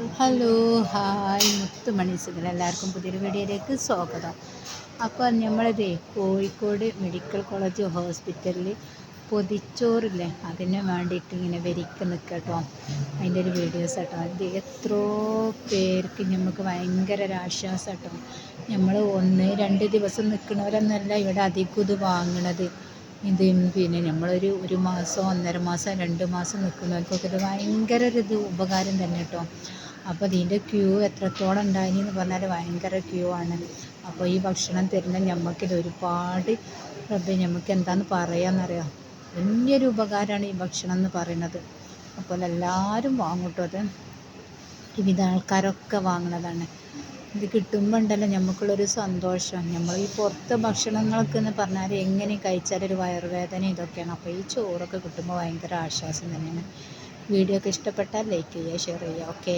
Hello hi. മുത്തുമണി സുഖം എല്ലാവർക്കും പുതിയൊരു വീഡിയോയിലേക്ക് സ്വാഗതം. അപ്പോൾ നമ്മളതേ കോഴിക്കോട് മെഡിക്കൽ കോളേജ് ഹോസ്പിറ്റലിൽ പൊതിച്ചോറില്ലേ അതിന് വേണ്ടിയിട്ട് ഇങ്ങനെ വരിക്ക് നിൽക്കട്ടോ അതിന്റെ ഒരു വീഡിയോസ് കേട്ടോ. ഇത് എത്രയോ പേർക്ക് നമുക്ക് ഭയങ്കര ഒരു ആശ്വാസം കേട്ടോ നമ്മൾ ഒന്ന് രണ്ട് ദിവസം നിൽക്കുന്നവരൊന്നല്ല ഇവിടെ അധികം ഇത് വാങ്ങണത്. ഇത് പിന്നെ നമ്മളൊരു ഒരു മാസം ഒന്നര മാസം രണ്ട് മാസം നിൽക്കുന്നവർക്കൊക്കെ ഇത് ഭയങ്കര ഒരു ഇത് ഉപകാരം തന്നെ കേട്ടോ. അപ്പോൾ ഇതിന്റെ ക്യൂ എത്രത്തോളം ഉണ്ടായിന്ന് പറഞ്ഞാൽ ഭയങ്കര ക്യൂ ആണ്. അപ്പോൾ ഈ ഭക്ഷണം തരുന്ന ഞമ്മക്കിത് ഒരുപാട് റബ്ബെ നമുക്ക് എന്താന്ന് പറയാമെന്നറിയാം വലിയൊരു ഉപകാരമാണ് ഈ ഭക്ഷണം എന്ന് പറയുന്നത്. അപ്പോൾ എല്ലാവരും വാങ്ങൂട്ടോ അത്? വിവിധ ആൾക്കാരൊക്കെ വാങ്ങണതാണ് ഇത് കിട്ടുമ്പോൾ ഉണ്ടല്ലോ നമുക്കുള്ളൊരു സന്തോഷം. നമ്മൾ ഈ പുറത്തെ ഭക്ഷണങ്ങളൊക്കെ എന്ന് പറഞ്ഞാൽ എങ്ങനെ കഴിച്ചാലൊരു വയറുവേദന ഇതൊക്കെയാണ്. അപ്പോൾ ഈ ചോറൊക്കെ കിട്ടുമ്പോൾ ഭയങ്കര ആശ്വാസം തന്നെയാണ്. വീഡിയോ ഒക്കെ ഇഷ്ടപ്പെട്ടാൽ ലൈക്ക് ചെയ്യുക ഷെയർ ചെയ്യുക. ഓക്കേ